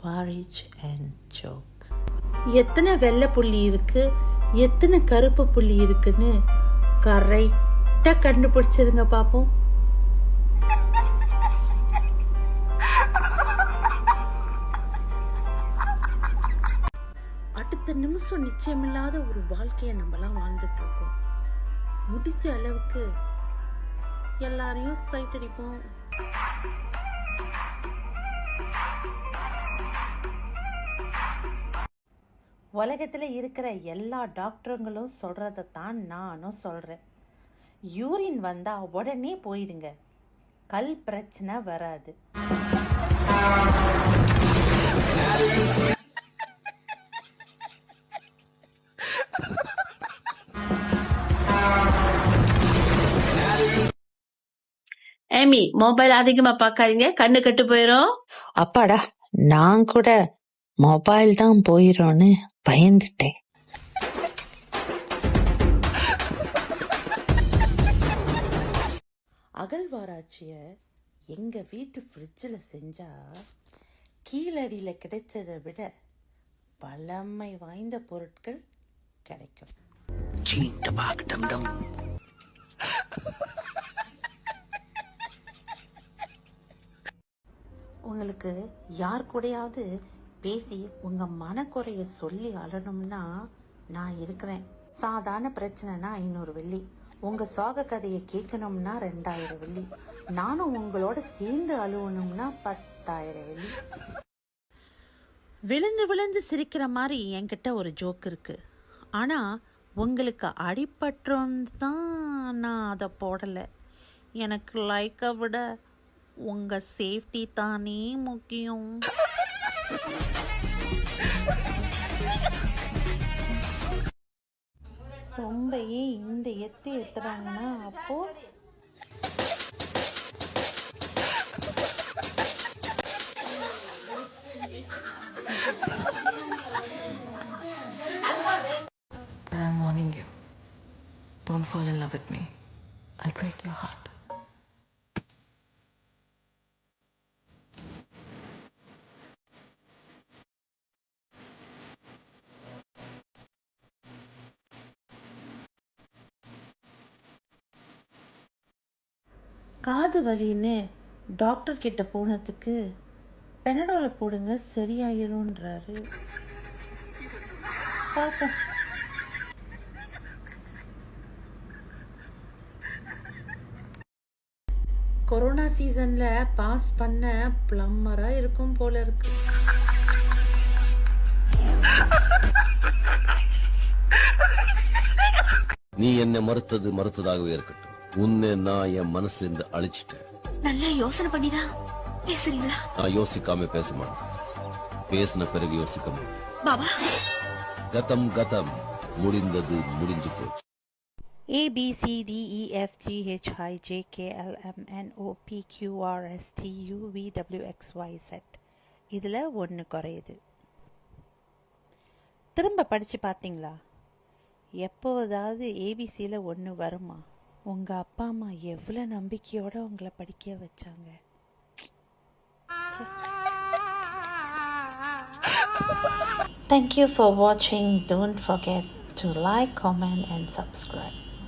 Varich and Joke. எத்தனை வெள்ளை புள்ளி இருக்கு? எத்தனை கருப்பு புள்ளி இருக்குன்னு கரெக்டாக கண்டுபிடிச்சிருங்க பார்ப்போம் அடுத்த நிமிஷம் நிச்சயமில்லாத ஒரு வாழ்க்கையை நம்மலாம் வாழ்ந்துட்டு இருக்கோம் முடிஞ்ச அளவுக்கு எல்லாரையும் சைட் அடிப்போம் உலகத்தில் இருக்கிற எல்லா டாக்டருங்களும் சொல்கிறத தான் நானும் சொல்கிறேன் யூரின் வந்தால் உடனே போயிடுங்க. கல் பிரச்சனை வராது. ஏமி மொபைல் அதிகமா பார்க்காதீங்க கண்ணு கெட்டு போயிரும். அப்பாடா நான் கூட மொபைல் தான் போயிடும்னு பயந்துட்டேன். அகழ்வாராய்ச்சியை எங்கள் வீட்டு ஃப்ரிட்ஜில் செஞ்சால் கீழடியில் கிடைச்சதை விட பழமை வாய்ந்த பொருட்கள் கிடைக்கும். உங்களுக்கு யார் கூடயாவது பேசி உங்க மனக்குறைய சொல்லி அழணும்னா நான் இருக்கிறேன். சாதாரண பிரச்சனைனா ஐநூறு வெள்ளி. உங்க சோக கதையை கேட்கணும்னா ரெண்டாயிரம் வெள்ளி. நானும் உங்களோட சேர்ந்து அழுவணும்னா பத்தாயிரம் வெள்ளி. விழுந்து விழுந்து சிரிக்கிற மாதிரி என்கிட்ட ஒரு ஜோக் இருக்கு. ஆனா உங்களுக்கு அடிபட்டோன்னு தான் நான் அதை போடலை. எனக்கு லைக்கை விட உங்கள் சேஃப்டி தானே முக்கியம். சொம்பையே இந்த எத்து எத்துறாங்கன்னா அப்போ But I'm warning you. Don't fall in love with me. I'll break your heart. காது வலின்னு டாக்டர் கிட்ட போனதுக்கு பெனடோல போடுங்க சரியாயிரும்ன்றாரு. பார்ப்போம் கொரோனா சீசன்ல பாஸ் பண்ண பிளம்மரா இருக்கும் போல இருக்கு. நீ என்னை மறுத்தது மறுத்ததாகவே இருக்கட்டும். உன்னை நான் என் மனசுல இருந்து அழிச்சிட்டேன். நல்லா யோசனை பண்ணிதான் பேசுறீங்களா? நான் யோசிக்காம பேச மாட்டேன். பேசின பிறகு யோசிக்க மாட்டேன். பாபா. கதம் கதம். முடிந்தது முடிஞ்சு போச்சு. A B C D E F G H I J K L M N O P Q R S T U V W X Y Z. இதில் ஒன்று குறையுது. திரும்ப படித்து பார்த்தீங்களா? எப்போதாவது ஏபிசியில் ஒன்று வருமா? உங்கள் அப்பா அம்மா எவ்வளோ நம்பிக்கையோடு உங்களை படிக்க வச்சாங்க Thank you for watching. Don't forget to like, comment, and subscribe.